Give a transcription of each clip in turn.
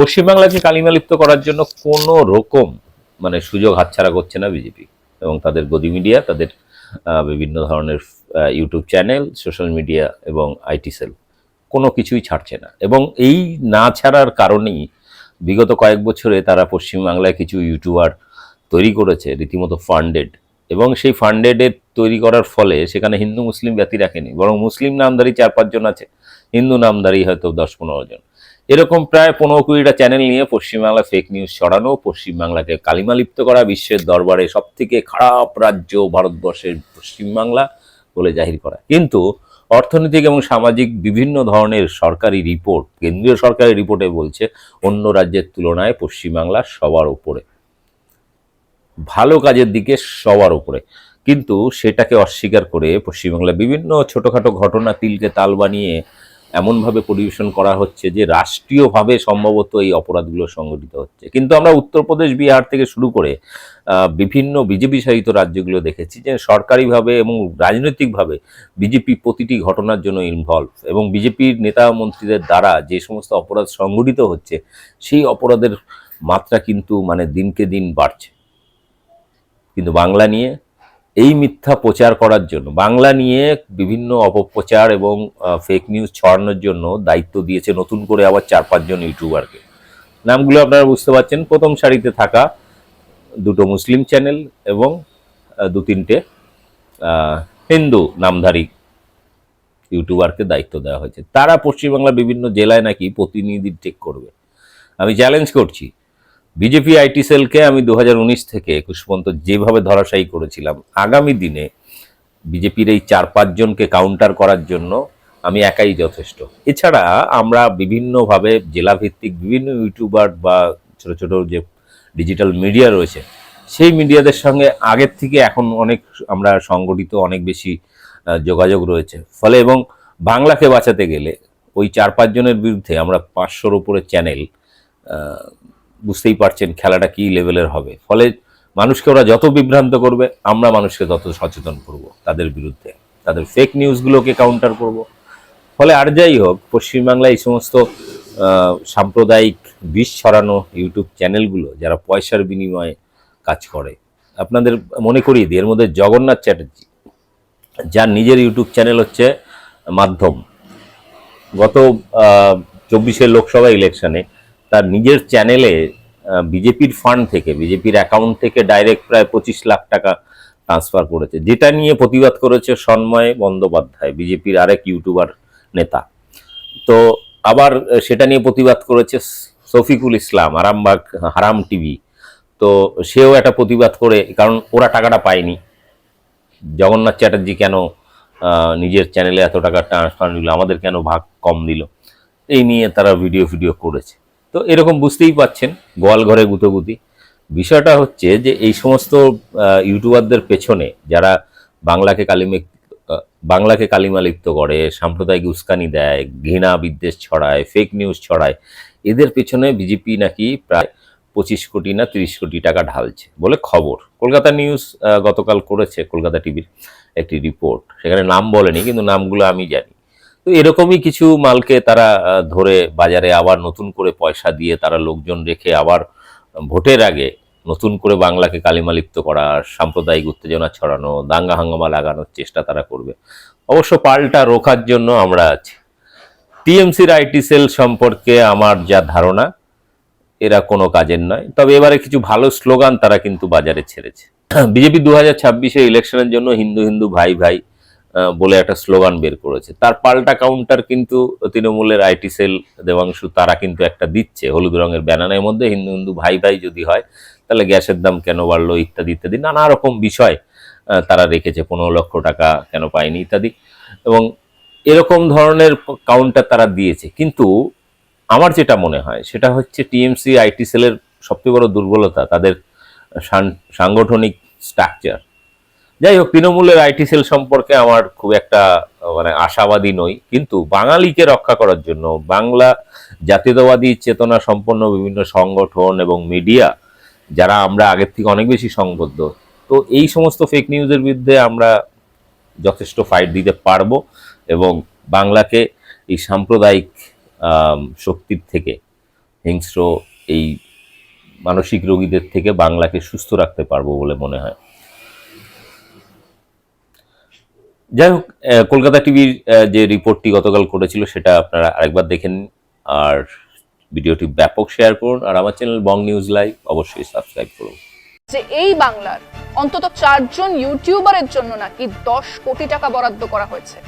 পশ্চিমবাংলাকে কালিমালিপ্ত করার জন্য কোনো রকম মানে সুযোগ হাতছাড়া করছে না বিজেপি এবং তাদের গদি মিডিয়া তাদের বিভিন্ন ধরনের ইউটিউব চ্যানেল সোশ্যাল মিডিয়া এবং আইটি সেল কোনো কিছুই ছাড়ছে না। এবং এই না ছাড়ার কারণেই বিগত কয়েক বছরে তারা পশ্চিমবাংলায় কিছু ইউটিউবার তৈরি করেছে, রীতিমতো ফান্ডেড এবং সেই ফান্ডেডের তৈরি করার ফলে সেখানে হিন্দু, মুসলিম ব্যতি রাখেনি বরং মুসলিম নামধারী চার পাঁচজন আছে। হিন্দু নামধারী হয়তো দশ পনেরো জন। এরকম প্রায় পনেরো কুড়িটা চ্যানেল নিয়ে পশ্চিমবাংলা ফেক নিউজ ছড়ানো, পশ্চিমবাংলাকে কালিমালিপ্ত করা বিশ্বের দরবারে সব থেকে খারাপ রাজ্য ভারতবর্ষের পশ্চিমবাংলা বলে জাহির করা। কিন্তু অর্থনৈতিক এবং সামাজিক বিভিন্ন ধরনের সরকারি রিপোর্ট কেন্দ্রীয় সরকারি রিপোর্টে বলছে, অন্য রাজ্যের তুলনায় পশ্চিমবাংলা সবার উপরে। ভালো কাজের দিকে সবার উপরে। কিন্তু সেটাকে অস্বীকার করে পশ্চিমবাংলায় বিভিন্ন ছোটোখাটো ঘটনা তিলকে তাল বানিয়ে এমনভাবে পরিবেশন করা হচ্ছে যে রাষ্ট্রীয়ভাবে সম্ভবত এই অপরাধগুলো সংগঠিত হচ্ছে। কিন্তু আমরা উত্তরপ্রদেশ, বিহার থেকে শুরু করে বিভিন্ন বিজেপি শাসিত রাজ্যগুলো দেখেছি যে সরকারিভাবে এবং রাজনৈতিকভাবে বিজেপি প্রতিটি ঘটনার জন্য ইনভলভ এবং বিজেপির নেতা মন্ত্রীদের দ্বারা যে সমস্ত অপরাধ সংগঠিত হচ্ছে, সেই অপরাধের মাত্রা কিন্তু মানে দিনকে দিন বাড়ছে। কিন্তু বাংলা নিয়ে এই মিথ্যা প্রচার করার জন্য, বাংলা নিয়ে বিভিন্ন অপপ্রচার এবং ফেক নিউজ ছড়ানোর জন্য দায়িত্ব দিয়েছে নতুন করে আবার চার, পাঁচজন ইউটিউবারকে। নামগুলো আপনারা বুঝতে পারছেন। প্রথম সারিতে থাকা দুটো মুসলিম চ্যানেল এবং দু তিনটে হিন্দু নামধারী ইউটিউবারকে দায়িত্ব দেওয়া হয়েছে। তারা পশ্চিমবাংলার বিভিন্ন জেলায় নাকি প্রতিনিধি টেক করবে। আমি চ্যালেঞ্জ করছি। বিজেপি আইটি সেলকে আমি দু হাজার উনিশ থেকে একুশ পর্যন্ত যেভাবে ধরাশায়ী করেছিলাম, আগামী দিনে বিজেপির এই চার পাঁচজনকে কাউন্টার করার জন্য আমি একাই যথেষ্ট। এছাড়া আমরা বিভিন্নভাবে জেলাভিত্তিক বিভিন্ন ইউটিউবার বা ছোট ছোট যে ডিজিটাল মিডিয়া রয়েছে, সেই মিডিয়াদের সঙ্গে আগের থেকে এখন অনেক আমরা সংগঠিত, অনেক বেশি যোগাযোগ রয়েছে। ফলে এবং বাংলাকে বাঁচাতে গেলে ওই চার পাঁচজনের বিরুদ্ধে আমরা পাঁচশোর উপরে চ্যানেল বুঝতেই পারছেন খেলাটা কি লেভেলের হবে। ফলে মানুষকে ওরা যত বিভ্রান্ত করবে, আমরা মানুষকে তত সচেতন করব তাদের বিরুদ্ধে। তাদের ফেক নিউজগুলোকে কাউন্টার করব। ফলে আর যাই হোক, পশ্চিমবাংলায় এই সমস্ত সাম্প্রদায়িক বিষ ছড়ানো ইউটিউব চ্যানেলগুলো যারা পয়সার বিনিময়ে কাজ করে, আপনাদের মনে করিয়ে দিই, এর মধ্যে জগন্নাথ চ্যাটার্জি, যার নিজের ইউটিউব চ্যানেল হচ্ছে মাধ্যম। গত চব্বিশের লোকসভা ইলেকশনে তার নিজের চ্যানেলে বিজেপির ফান্ড থেকে বিজেপির অ্যাকাউন্ট থেকে ডাইরেক্ট প্রায় পঁচিশ লাখ টাকা ট্রান্সফার করেছে। যেটা নিয়ে প্রতিবাদ করেছে সন্ময় বন্দ্যোপাধ্যায় বিজেপির আরেক ইউটিউবার নেতা। তো আবার সেটা নিয়ে প্রতিবাদ করেছে শফিকুল ইসলাম, আরামবাগ, হারাম টিভি। তো সেও একটা প্রতিবাদ করে, কারণ ওরা টাকাটা পায়নি। জগন্নাথ চ্যাটার্জি কেন নিজের চ্যানেলে এত টাকা ট্রান্সফার নিল, আমাদের কেন ভাগ কম দিল? এই নিয়ে তারা ভিডিও ভিডিও করেছে। তো এরকম বুঝতেই পাচ্ছেন, গোয়াল ঘরে গুতোগুতি। বিষয়টা হচ্ছে যে এই সমস্ত ইউটিউবারদের পেছনে যারা বাংলাকে কালিমে বাংলাকে কালিমালিপ্ত করে, সাম্প্রদায়িক উস্কানি দেয়, ঘৃণা বিদ্বেষ ছড়ায় ফেক নিউজ ছড়ায়, এদের পেছনে বিজেপি নাকি প্রায় পঁচিশ কোটি না তিরিশ কোটি টাকা ঢালছে বলে খবর। কলকাতা নিউজ গতকাল করেছে, কলকাতা টিভির একটি রিপোর্ট। সেখানে নাম বলেনি, কিন্তু নামগুলো আমি জানি। তো এরকমই কিছু মালকে তারা ধরে বাজারে আবার নতুন করে পয়সা দিয়ে তারা লোকজন রেখে আবার ভোটের আগে নতুন করে বাংলাকে কালিমালিপ্ত করা, সাম্প্রদায়িক উত্তেজনা ছড়ানো, দাঙ্গা হাঙ্গামা লাগানোর চেষ্টা তারা করবে। অবশ্য পাল্টা রোখার জন্য আমরা আছি। টিএমসির আইটি সেল সম্পর্কে আমার যা ধারণা, এরা কোনো কাজের নয়। তবে এবারে কিছু ভালো স্লোগান তারা কিন্তু বাজারে ছেড়েছে। বিজেপি দু হাজার ইলেকশনের জন্য হিন্দু হিন্দু ভাই ভাই বলে একটা স্লোগান বের করেছে। তার পাল্টা কাউন্টার কিন্তু তৃণমূলের আইটি সেল দেবাংশু, তারা কিন্তু একটা দিচ্ছে। হলুদ রঙের ব্যানারের মধ্যে হিন্দু হিন্দু ভাই ভাই যদি হয়, তাহলে গ্যাসের দাম কেন বাড়লো, ইত্যাদি ইত্যাদি, নানা রকম বিষয় তারা রেখেছে। পনেরো লক্ষ টাকা কেন পায়নি, ইত্যাদি। এবং এরকম ধরনের কাউন্টার তারা দিয়েছে। কিন্তু আমার যেটা মনে হয়, সেটা হচ্ছে টিএমসি, আইটি সেলের সবচেয়ে বড় দুর্বলতা, তাদের সাংগঠনিক স্ট্রাকচার যাই হোক, তৃণমূলের আইটি সেল সম্পর্কে আমার খুব একটা মানে আশাবাদী নই। কিন্তু বাঙালিকে রক্ষা করার জন্য বাংলা জাতীয়তাবাদী চেতনা সম্পন্ন বিভিন্ন সংগঠন এবং মিডিয়া, যারা আমরা আগের থেকে অনেক বেশি সংবদ্ধ, তো এই সমস্ত ফেক নিউজের বিরুদ্ধে আমরা যথেষ্ট ফাইট দিতে পারব এবং বাংলাকে এই সাম্প্রদায়িক শক্তির থেকে, হিংস্র এই মানসিক রোগীদের থেকে বাংলাকে সুস্থ রাখতে পারব বলে মনে হয়। যাই হোক কলকাতা টিভির যে রিপোর্টটি গতকাল করেছিল সেটা আপনারা আরেকবার দেখেন আর ভিডিওটি ব্যাপক শেয়ার করুন। আর আমার চ্যানেল বং নিউজ লাইভ অবশ্যই সাবস্ক্রাইব করুন। যে এই বাংলার অন্তত চারজন ইউটিউবারের জন্য নাকি দশ কোটি টাকা বরাদ্দ করা হয়েছে,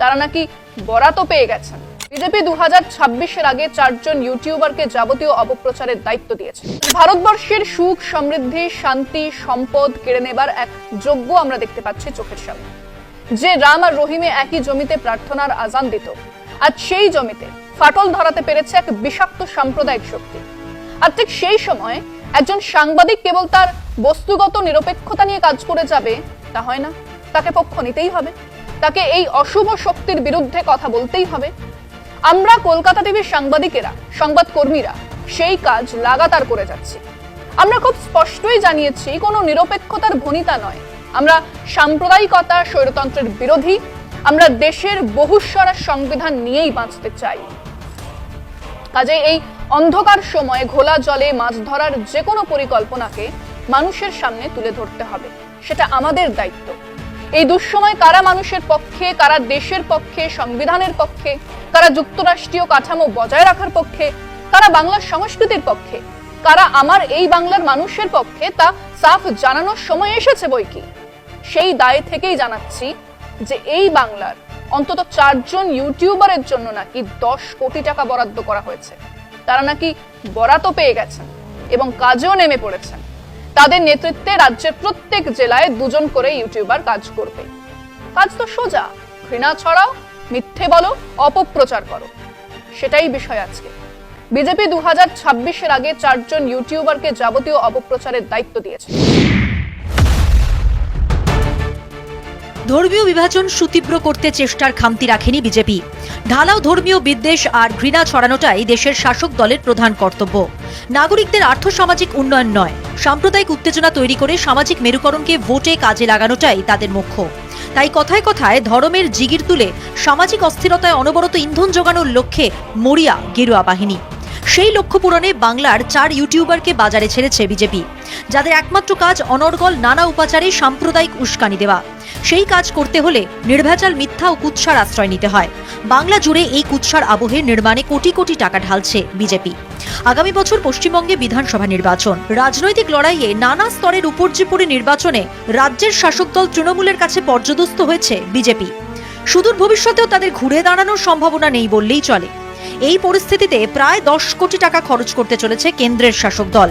তারা নাকি বরাতও পেয়ে গেছেন। বিজেপি দু হাজার ছাব্বিশের আগে চারজন ইউটিউবারকে যাবতীয় অপপ্রচারের দায়িত্ব দিয়েছে। ভারতবর্ষের সুখ, সমৃদ্ধি, শান্তি, সম্পদ কেড়ে নেবার এক যোগ্য আমরা দেখতে পাচ্ছি চোখের সামনে। যে রাম আর রহিমে একই জমিতে প্রার্থনার আজান দিত। আর সেই জমিতে ফাটল ধরাতে পেরেছে এক বিষাক্ত সাম্প্রদায়িক শক্তি। আর ঠিক সেই সময় একজন সাংবাদিক কেবল তার বস্তুগত নিরপেক্ষতা নিয়ে কাজ করে যাবে, তা হয় না। তাকে পক্ষ নিতেই হবে। তাকে এই অশুভ শক্তির বিরুদ্ধে কথা বলতেই হবে। আমরা কলকাতা টিভির সাংবাদিকেরা সংবাদ কর্মীরা সেই কাজ লাগাতার করে যাচ্ছি। আমরা খুব স্পষ্টই জানিয়েছি, কোনো নিরপেক্ষতার ভনিতা নয়। আমরা সাম্প্রদায়িকতা স্বৈরতন্ত্রের বিরোধী, আমরা দেশের বহুস্বরা সংবিধান নিয়েই বাঁচতে চাই। কাজে এই অন্ধকার সময়ে ঘোলা জলে মাছ ধরার যে কোনো পরিকল্পনাকে মানুষের সামনে তুলে ধরতে হবে, সেটা আমাদের দায়িত্ব। এই দুঃসময় কারা মানুষের পক্ষে, কারা দেশের পক্ষে, সংবিধানের পক্ষে, কারা যুক্তরাষ্ট্রীয় কাঠামো বজায় রাখার পক্ষে, কারা বাংলার সংস্কৃতির পক্ষে, কারা আমার এই বাংলার মানুষের পক্ষে তা সাফ জানানোর সময় এসেছে বই কি? সেই দায় থেকেই জানাচ্ছি যে এই বাংলার অন্তত চারজন ইউটিউবারের জন্য নাকি দশ কোটি টাকা বরাদ্দ করা হয়েছে। তারা নাকি বরাতও পেয়ে গেছেন এবং কাজেও নেমে পড়েছেন। তাদের নেতৃত্বে রাজ্যের প্রত্যেক জেলায় দুজন করে ইউটিউবার কাজ করবে। কাজ তো সোজা। ঘৃণা ছড়াও, মিথ্যে বলো, অপপ্রচার করো। সেটাই বিষয় আজকে। বিজেপি দু হাজার ছাব্বিশের আগে চারজন ইউটিউবারকে যাবতীয় অপপ্রচারের দায়িত্ব দিয়েছে। ধর্মীয় বিভাজন সুতীব্র করতে চেষ্টার খামতি রাখেনি বিজেপি। ঢালাও ধর্মীয় বিদ্বেষ আর ঘৃণা ছড়ানোটাই দেশের শাসক দলের প্রধান কর্তব্য। নাগরিকদের আর্থসামাজিক উন্নয়ন নয়, সাম্প্রদায়িক উত্তেজনা তৈরি করে সামাজিক মেরুকরণকে ভোটে কাজে লাগানোটাই তাদের মুখ্য। তাই কথায় কথায় ধর্মের জিগির তুলে সামাজিক অস্থিরতায় অনবরত ইন্ধন যোগানোর লক্ষ্যে মরিয়া গেরুয়া বাহিনী। সেই লক্ষ্য পূরণে বাংলার চার ইউটিউবারকে বাজারে ছেড়েছে বিজেপি, যাদের একমাত্র কাজ অনর্গল নানা উপাচারে সাম্প্রদায়িক উস্কানি দেওয়া। সেই কাজ করতে হলে নির্ভেজাল মিথ্যা ও কুৎসার আশ্রয় নিতে হয়। বাংলা জুড়ে এই কুৎসার আবহে নির্মাণে কোটি কোটি টাকা ঢালছে বিজেপি। আগামী বছর পশ্চিমবঙ্গে বিধানসভা নির্বাচন। রাজনৈতিক লড়াইয়ে নানা স্তরের উপর্যুপরি নির্বাচনে রাজ্যের শাসক দল তৃণমূলের কাছে পর্যদস্ত হয়েছে বিজেপি। সুদূর ভবিষ্যতেও তাদের ঘুরে দাঁড়ানোর সম্ভাবনা নেই বললেই চলে। এই পরিস্থিতিতে প্রায় দশ কোটি টাকা খরচ করতে চলেছে কেন্দ্রের শাসক দল।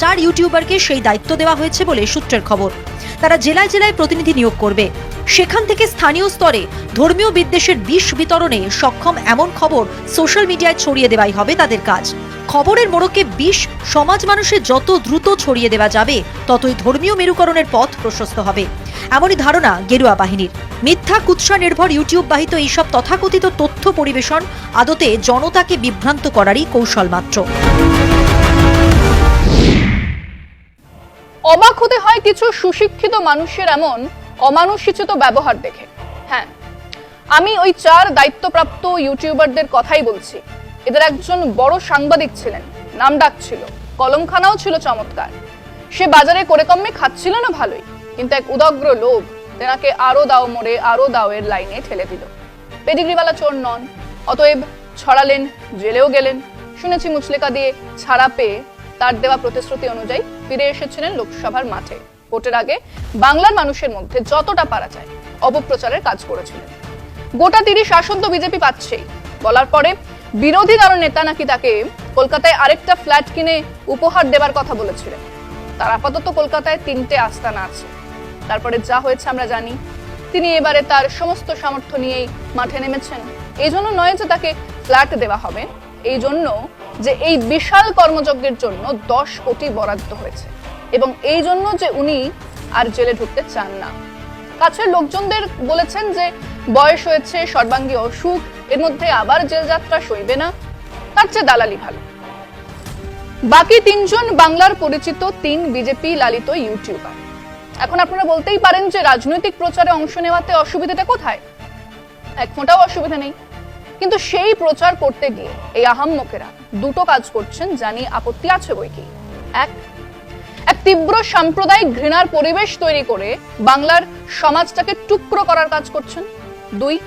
চার ইউটিউবারকে সেই দায়িত্ব দেওয়া হয়েছে বলে সূত্রের খবর। তারা জেলায় জেলায় প্রতিনিধি নিয়োগ করবে। সেখান থেকে স্থানীয় স্তরে ধর্মীয় বিদ্বেষের বিষ বিতরণে সক্ষম এমন খবর সোশ্যাল মিডিয়ায় ছড়িয়ে দেওয়াই হবে তাদের কাজ। খবরের মোড়কে বিষ, সমাজ মানুষের যত দ্রুত ছড়িয়ে দেওয়া যাবে, ততই ধর্মীয় মেরুকরণের পথ প্রশস্ত হবে। এমনই ধারণা গেরুয়া বাহিনীর। মিথ্যা, কুৎসা নির্ভর ইউটিউব বাহিত এইসব তথাকথিত তথ্য পরিবেশন আদতে জনতাকে বিভ্রান্ত করারই কৌশল মাত্র। অবাক হতে হয় কিছু সুশিক্ষিত মানুষের এমন অমানুষিত ব্যবহার দেখে। হ্যাঁ আমি ওই চার দায়িত্বপ্রাপ্ত ইউটিউবারদের কথাই বলছি। এদের একজন বড় সাংবাদিক ছিলেন, নাম ডাক ছিল কলমখানাও ছিল চমৎকার। সে বাজারে করে কমে খাচ্ছিল না ভালোই, কিন্তু এক উদগ্র লোভ তেনাকে আরও দাও মোড়ে, আরও দাও এর লাইনে ঠেলে দিল। পেডিগ্রিওয়ালা চোর নন, অতএব ছড়ালেন, জেলেও গেলেন। শুনেছি মুচলেকা দিয়ে ছাড়া পেয়ে তার দেওয়া প্রতিশ্রুতি অনুযায়ী ফিরে এসেছিলেন লোকসভার মাঠে। ভোটের আগে বাংলার মানুষের মধ্যে যতটা পারা যায় অপপ্রচারের কাজ করেছিলেন। গোটা তিরিশ আসন তো বিজেপি পাচ্ছেই। বলার পরে বিরোধী দল নেতা নাকি তাকে কলকাতায় আরেকটা ফ্ল্যাট কিনে উপহার দেবার কথা বলেছিলেন। তার আপাতত কলকাতায় তিনটে আস্তানা আছে। তারপরে যা হয়েছে আমরা জানি। তিনি এবারে তার সমস্ত সামর্থ্য নিয়েই মাঠে নেমেছেন। এই জন্য নয় যে তাকে ফ্ল্যাট দেওয়া হবে। এই জন্য যে এই বিশাল কর্মযজ্ঞের জন্য দশ কোটি বরাদ্দ হয়েছে। এবং এই জন্য যে উনি আর জেলে ঢুকতে চান না। কাছের লোকজনদের বলেছেন যে বয়স হয়েছে, সর্বাঙ্গী অসুখ, এর মধ্যে আবার জেল যাত্রা সইবে না, তার চেয়ে দালালি ভালো। বাকি তিনজন বাংলার পরিচিত তিন বিজেপি লালিত ইউটিউবার। এখন আপনারা বলতেই পারেন যে রাজনৈতিক প্রচারে অংশ নেওয়াতে অসুবিধাটা কোথায়? এক ফোঁটাও অসুবিধা নেই। কিন্তু সেই প্রচার করতে গিয়ে এই আহাম্মকেরা দুটো কাজ করছেন জানি আপত্তি আছে বই কি? এক এক তীব্র সাম্প্রদায়িক ঘৃণার পরিবেশ তৈরি করে বাংলার সমাজটাকে টুকরো করার কাজ করছেন। দুই,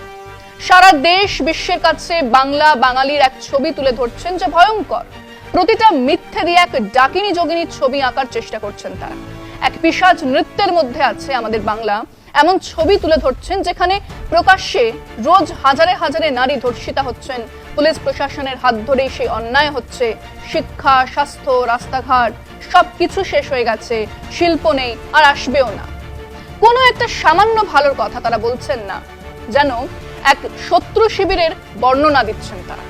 সারা দেশ বিশ্বের কাছে বাংলা বাঙালির এক ছবি তুলে ধরছেন, যে ভয়ঙ্কর। প্রতিটা মিথ্যে দিয়ে এক ডাকিনী যোগিনীর ছবি আঁকার চেষ্টা করছেন তারা। এক পিসাজ নৃত্যের মধ্যে আছে আমাদের বাংলা। এমন ছবি তুলে ধরছেন যেখানে প্রকাশ্যে রোজ হাজারে হাজারে নারী ধর্ষিতা হচ্ছেন। পুলিশ প্রশাসনের হাত ধরেই সেই অন্যায় হচ্ছে। শিক্ষা, স্বাস্থ্য, রাস্তাঘাট, সবকিছু শেষ হয়ে গেছে। শিল্প নেই, আর আসবেও না। কোনো একটা সামান্য ভালোর কথা তারা বলছেন না, যেন এক শত্রু শিবিরের বর্ণনা দিচ্ছেন তারা।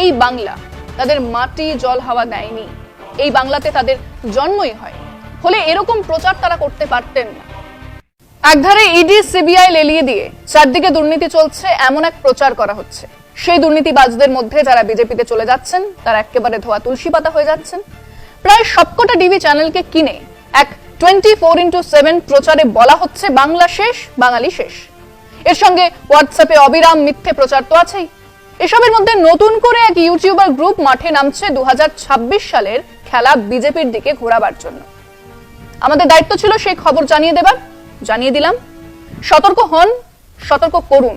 এই বাংলা তাদের মাটি জল হাওয়া দেয়নি। এই বাংলাতে তাদের জন্মই হয় ফলে এরকম প্রচার তারা করতে পারতেন না। একধারে ইডি, সিবিআই লেলিয়ে দিয়ে চারদিকে দুর্নীতি চলছে, এমন এক প্রচার করা হচ্ছে। সেই দুর্নীতিবাজদের মধ্যে যারা বিজেপিতে চলে যাচ্ছেন, তারা একেবারে ধোয়া তুলসী পাতা হয়ে যাচ্ছেন। প্রায় সবকটা টিভি চ্যানেলকে কিনে এক টোয়েন্টি ফোর ইন্টু সেভেন প্রচারে বলা হচ্ছে বাংলা শেষ, বাঙালি শেষ। এর সঙ্গে হোয়াটসঅ্যাপে অবিরাম মিথ্যে প্রচার তো আছেই। এসবের মধ্যে নতুন করে এক ইউটিউবার গ্রুপ মাঠে নামছে দু হাজার ছাব্বিশ সালের খেলা বিজেপির দিকে ঘোরাবার জন্য। আমাদের দায়িত্ব ছিল সেই খবর জানিয়ে দেবার জানিয়ে দিলাম। সতর্ক হন সতর্ক করুন।